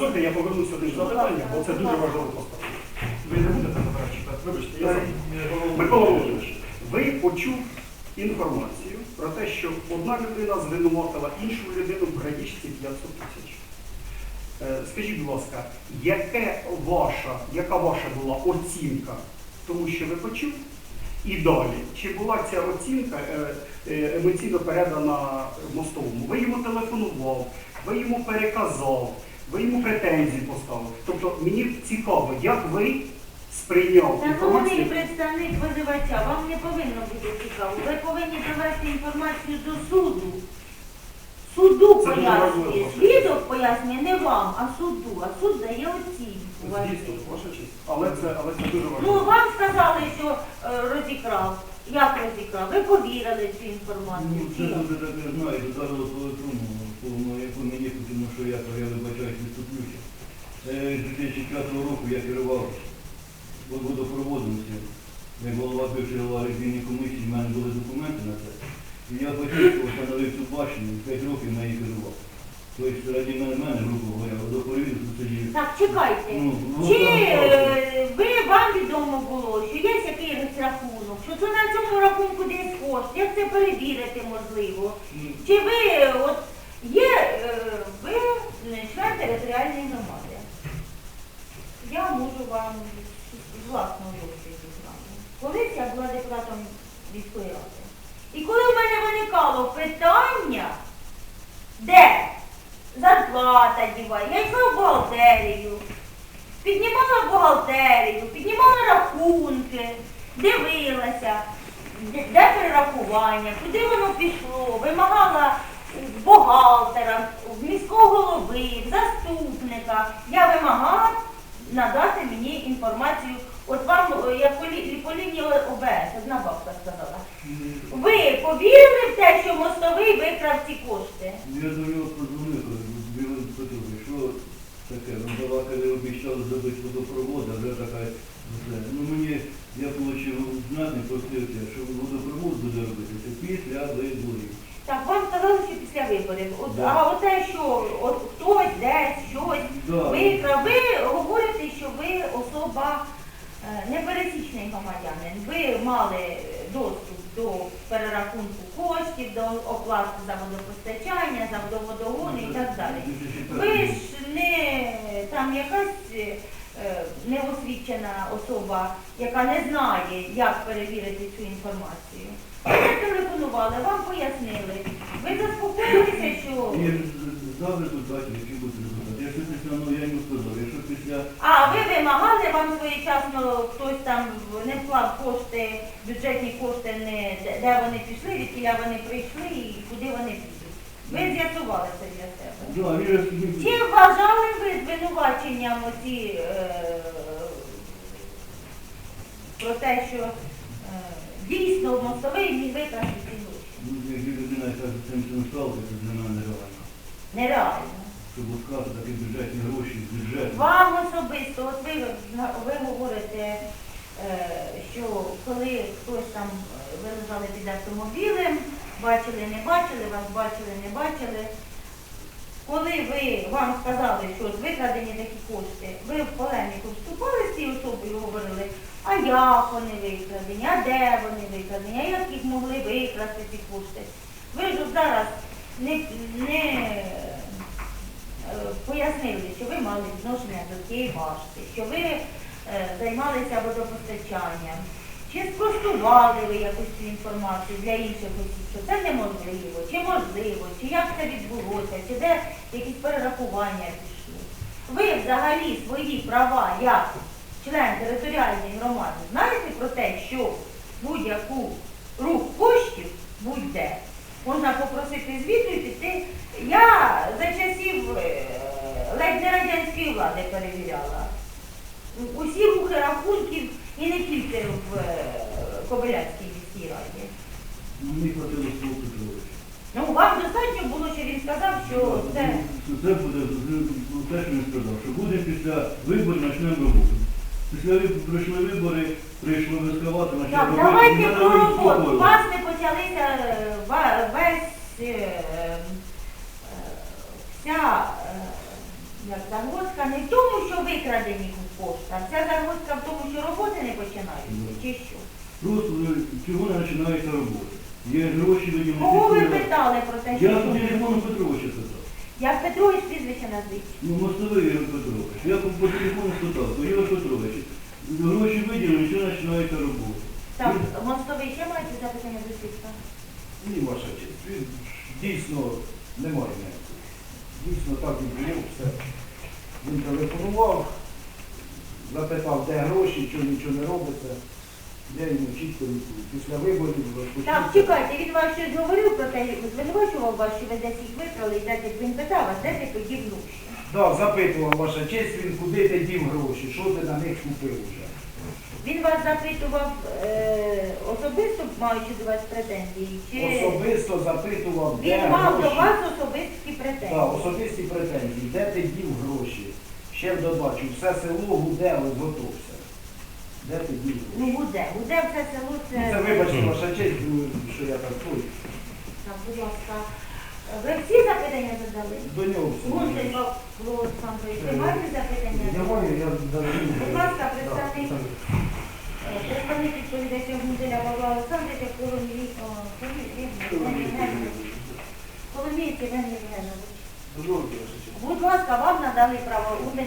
Дозвольте, я повернуся до запитання, бо це дуже важливо поставити. Ви не будете читати, вибачте, я. Микола Володимирович, ви почув інформацію про те, що одна людина звинуватила іншу людину в крадіжці 500 тисяч. Е, Скажіть, будь ласка, яке ваша, яка ваша була оцінка тому, що ви почув? І далі, чи була ця оцінка е, е, емоційно передана мостовому? Ви йому телефонував, ви йому переказав, ви йому претензії поставили. Тобто мені цікаво, як ви сприйняв інформацію. представник визивача, вам не повинно бути цікаво. Ви повинні довести інформацію до суду. Суду Це дуже пояснює. важливо. Свідок пояснює не вам, а суду. А суд дає оцінку. вашій. Ваша честь. Але це, але це дуже Ну, важливо. вам сказали, що е, розікрав. Як розікрав? Ви повірили в цю інформацію. Ну, Чи це як? не знаю, по електронному, повному, яку мені потрібно, що я, я вибачаюсь, відступлюся. Е, З 2005 року я керував водопроводом цим. Як голова бивший голова ревізійної комісії, в мене були документи на це. І я батьківсько встановив цю башню, 5 років на її керував. Тобто раді мене, мене, грубо говоря, водопровід сидів. Так, чекайте. Ну, ну, Чи е, ви вам відомо було, що є якийсь рахунок, що це на цьому рахунку десь кошти, як це перевірити можливо? Ну, Чи ви от є е, ви член територіальної громади? Я можу вам з власного досвіду знати. Колись я була депутатом міської ради. І коли в мене виникало питання, де зарплата діває, я йшла в бухгалтерію, піднімала бухгалтерію, піднімала рахунки, дивилася, де, перерахування, куди воно пішло, вимагала бухгалтера, в міського голови, в заступника. Я вимагала надати мені інформацію. От вам, е, як по, лінії ОБС, одна бабка сказала. Ви повірили в те, що мостовий викрав ці кошти? Я до нього подзвонив, кажу, Білий що таке, ви балакали, обіцяли зробити водопровод, а вже така, ну мені, я отримав знати, просився, що водопровод буде робитися після виборів. Так, вам сказали, що після виборів. От, Да. А оте, що от хтось десь щось Да. викрав, ви говорите, що ви особа е, непересічний громадянин. Ви мали доступ до перерахунку коштів, до оплати за водопостачання, за водоводогони і так далі. Ви ж не там якась е, неосвічена особа, яка не знає, як перевірити цю інформацію. Ви телефонували, вам пояснили. Ви заспокоїлися, що. Завжди тут бачив, який буде результат. Якщо після, ну я йому сказав, якщо після А ви вимагали, вам своєчасно хтось там не вклав кошти, бюджетні кошти, не, де- вони пішли, від кіля вони прийшли і куди вони підуть. Ви з'ясували це для себе. Да, він ж Чи вважали ви звинуваченням оці е, про те, що е, дійсно мостовий міг викрасти ці гроші? ну, як людина, яка з цим цим це для мене нереально. Нереально. Щоб відказати такі бюджетні гроші з бюджету. Вам особисто, от ви, ви говорите, е, що коли хтось там е, ви лежали під автомобілем, бачили, не бачили, вас бачили, не бачили. Коли ви вам сказали, що викрадені такі кошти, ви в полеміку вступали з цією особою і говорили, а як вони викрадені, а де вони викрадені, а як їх могли викрасти ці кошти. Ви ж зараз не, не е, пояснили, що ви мали відношення до цієї башти, що ви е, займалися водопостачанням. Чи спростували ви якусь цю інформацію для інших осіб, що це неможливо, чи можливо, чи як це відбулося, чи де якісь перерахування пішли. Ви взагалі свої права як член територіальної громади знаєте про те, що будь-яку рух коштів будь-де можна попросити звіту і піти. Я за часів е, ледь не радянської влади перевіряла. Усі рухи рахунків і не тільки в е, Кобиляцькій міській раді. Ну, мені свого Петровича. Ну, вам достатньо було, що він сказав, що це. Що це буде ну, те, що він сказав, що буде після виборів почнемо роботу. Після виборів пройшли вибори, прийшли вискавати, почали Так, робити. давайте про навіть роботу. У вас не почалися е, ва- весь е, е, вся Як загвоздка не в тому, що викрадені кошти, а вся загвоздка в тому, що роботи не починаються, чи що? Просто е, чого не починається робота? Є гроші виділені. Кого ви питали про те, що Я по телефону Петровича питав. як Петрович прізвище назвіть? Ну, мостовий Ігор Петрович. Я по, телефону спитав, то Ігор Петрович, гроші виділені, що починається робота. Так, мостовий ще маєте запитання до слідства? Ні, ваша честь. Дійсно немає ніякого. Дійсно так і було все. Він телефонував, запитав, де гроші, чого нічого не робиться. Я йому чітко відповів. Після виборів Так, чекайте, він вас щось говорив про те, звинувачував вас, що ви десь їх викрали, і десь він питав вас, де ти тоді гроші? Да, запитував ваша честь, він куди ти дів гроші, що ти на них купив вже. Він вас запитував е, особисто, маючи до вас претензії, чи Особисто запитував, де він мав до гроші. вас особисті претензії? Так, особисті претензії, де ти дів гроші. Ще додачу, все село гудело, готовся. Де ти дів гроші? Ну, гуде, гуде все село, це... Це вибачте, ваша честь, ну, що я так той. Так, будь ласка. Ви всі запитання задали? До нього. Гундель Павло Олександрович, ви маєте запитання? Я маю, я навіть Будь ласка, представник, е, представник відповідача Гунделя Павла Олександровича. Коломієць Євген Євгенович. Будь ласка, вам надали право. Гундель.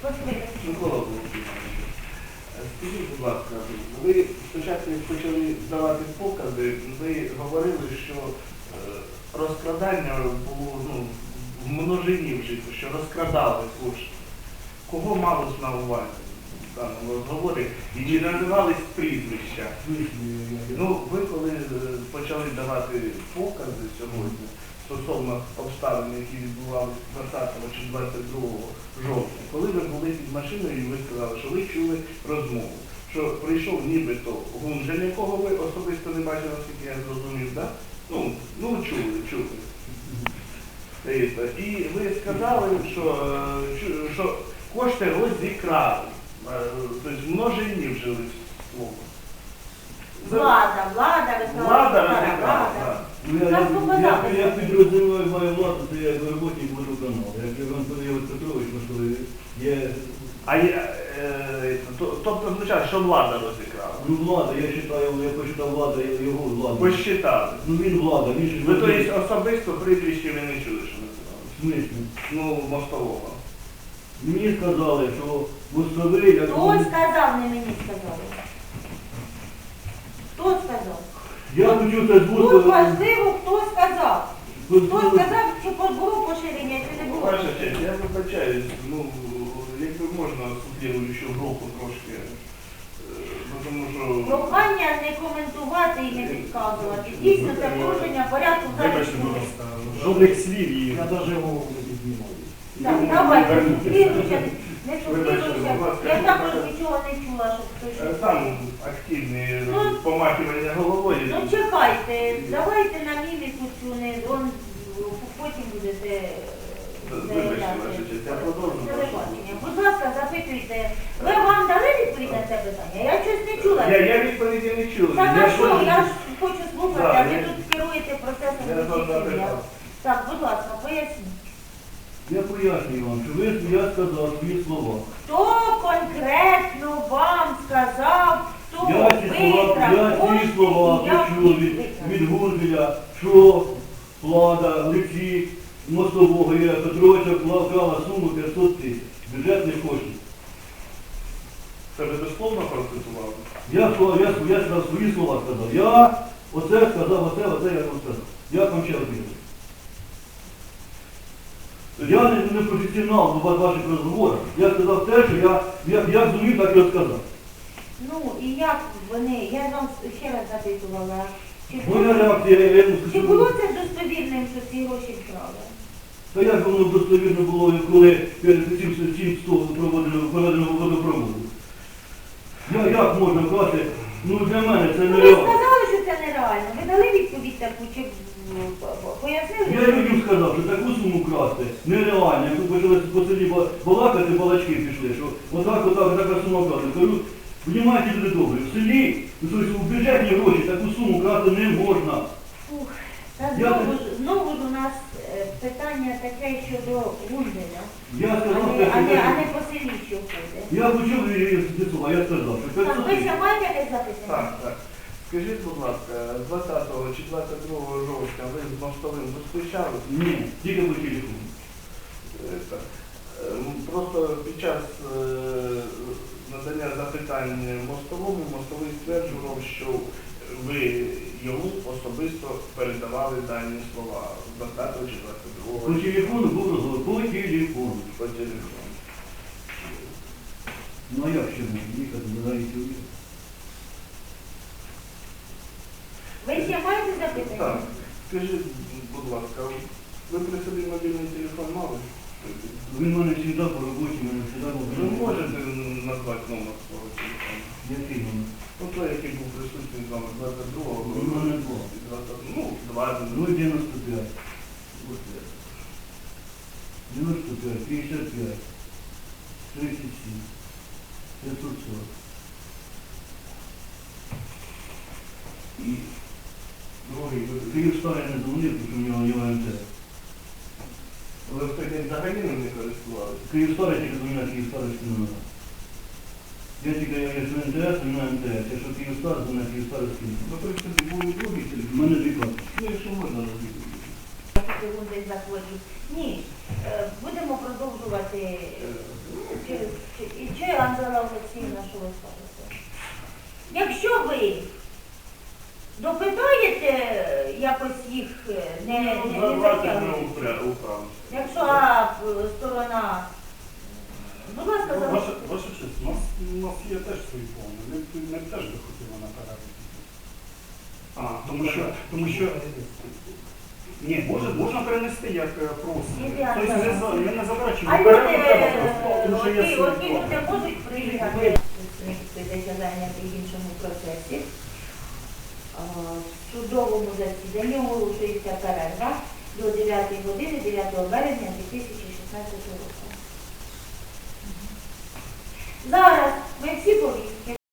Прошу. Микола скажіть, будь ласка, ви спочатку почали здавати покази, ви говорили, що е, розкрадання було ну, в множині вжито, що розкрадали кошти. Кого малось на увазі в даному розговорі? І чи називались прізвища? Ну, ви коли е, почали давати покази сьогодні стосовно обставин, які відбувалися 20 чи 22 жовтня, коли ви були під машиною і ви сказали, що ви чули розмову, що прийшов нібито Гунжель, якого ви особисто не бачили, наскільки я зрозумів, да? Ну, ну чули, чули. І ви сказали, що, е, що- кошти розікрали. Е, Тобто множині вжили слово. Влада, влада, Влада так. Ну, я, Так, я, ну, я, подати. я підрозуміваю мою владу, це як Іван Петрович, можливо, є А є, то- тобто означає, що влада розіграла. ну, влада, я читаю, я почитав влада, його влада. Посчитали. Ну він влада, він ж Ви то є особисто прізвище ви не чули, що називали? В смислі? Ну, мостового. Мені сказали, що мостовий, як Хто сказав, не мені сказали? Хто сказав? я почув це з Тут важливо, хто сказав. Хто сказав, чи було поширення, чи не було Ваша честь, я вибачаюсь, ну, якби можна сутлівуючу групу трошки, е, ну, тому що... Прохання не коментувати і не підказувати. Дійсно, це порушення порядку Вибачте, будь зараз. ласка, жодних слів і Я навіть мову не піднімаю. Так, давайте, не Вибачте, сутлівуюча. будь. Я також нічого не чула, щоб Е, хтось... Там активні Ну, помахування головою. Ну чекайте, давайте на міміку цю не он потім будете е, Вибачте, заявляти. ваша честь, я продовжу. Ви вам дали відповідь на це питання? Я щось не чула. Я, я відповіді не чув. Так, а що? Я ж хочу слухати, а ви я- тут керуєте процесом вам запитав. Так, будь ласка, поясніть. Я пояснюю вам, що ви, я сказав свої слова. Хто конкретно вам сказав, хто Я ці слова, я ці кошти слова і почув від, від Гургеля, що влада лиці мостового Ігоря Петровича вклала суму 500 тисяч бюджетних коштів. Це ви дословно? Я, сказав- я, я сказав свої слова сказав. Я оце сказав, оце, оце я вам сказав. Як вам ще відповідати? Я не, не професіонал в ваших розговорах. Я сказав те, що я, я, я зумів, так і розказав. Ну і як вони, я вам ще раз запитувала, чи Моя було, реакція, я йому чи було це достовірним, що ці гроші вкрали? Та як воно достовірно було, коли перед цим цим столом проводили водопроводу? Я як можна казати, ну для мене це Ну, ви нереально. сказали, що це нереально. Ви дали відповідь таку, чи ну, по- по- пояснили? Я людям сказав, що таку суму красти нереально. Як ви почали по селі ба- балакати, балачки пішли, що отак, отак, така сума красти. Кажу, понімаєте люди добре, в селі, ну, тобто у бюджетні гроші таку суму красти не можна. Ух, Та Я знову ж, знову ж у нас е, питання таке щодо Гунделя, Я а сказав, не, а не, а не по селі, що ходить. Я почув її слова, я сказав, що Так, 500 ви ще маєте якесь запитання? Так, так. Скажіть, будь ласка, 20 чи 22 жовтня ви з мостовим зустрічались? Ні, тільки по телефону. Е, так. Е, Просто під час е, надання запитань мостовому, мостовий стверджував, що ви йому особисто передавали дані слова 20 чи 22 По телефону був розговор, по телефону. по телефону. Ну а як ще можна їхати, взагалі сюди? Ви ще маєте запитання? Так, скажіть, будь ласка, ви при собі мобільний телефон мали? Він в мене завжди по роботі, мене завжди Ви був. можете назвати номер свого телефону? Який номер? Ну, той, який був присутній з вами 22-го. У мене два. Ну, 20. 095. 95, 55, 37, 540. І Другий Київ старий не дзвонив, тому що в нього є МТ. Ви в день взагалі ним не користувалися? Київ старий тільки дзвонив, Київ старий скинув. Я тільки я якщо МТС, то на МТС. Якщо Київ старий, то на Київ старий скинув. Ну, при собі був і другий У мене дві карти. Ну, якщо можна розбити. Ні, е, будемо продовжувати. Чи, чи, і чи Ангела Олексіївна, що? Якщо ви допитаєте якось їх, е, не, не, не затягуєте. управимося. Якщо а, сторона, будь ласка, Ваша, залиште. ваша честь, у нас, у нас є теж свої плани. Ми, б- ми б теж би хотіли на перерву. А, тому що, тому що ні, може, можна перенести як е, просимо. Ідеально. Тобто не, за- ми не заперечуємо. А люди, треба просто, е, тому що є оті, оті плани. люди можуть приїхати, десь зайняти в іншому процесі. А, В судовому засіданні оголошується перерва до 9 години 9 березня 2016 року. Зараз ми всі повістки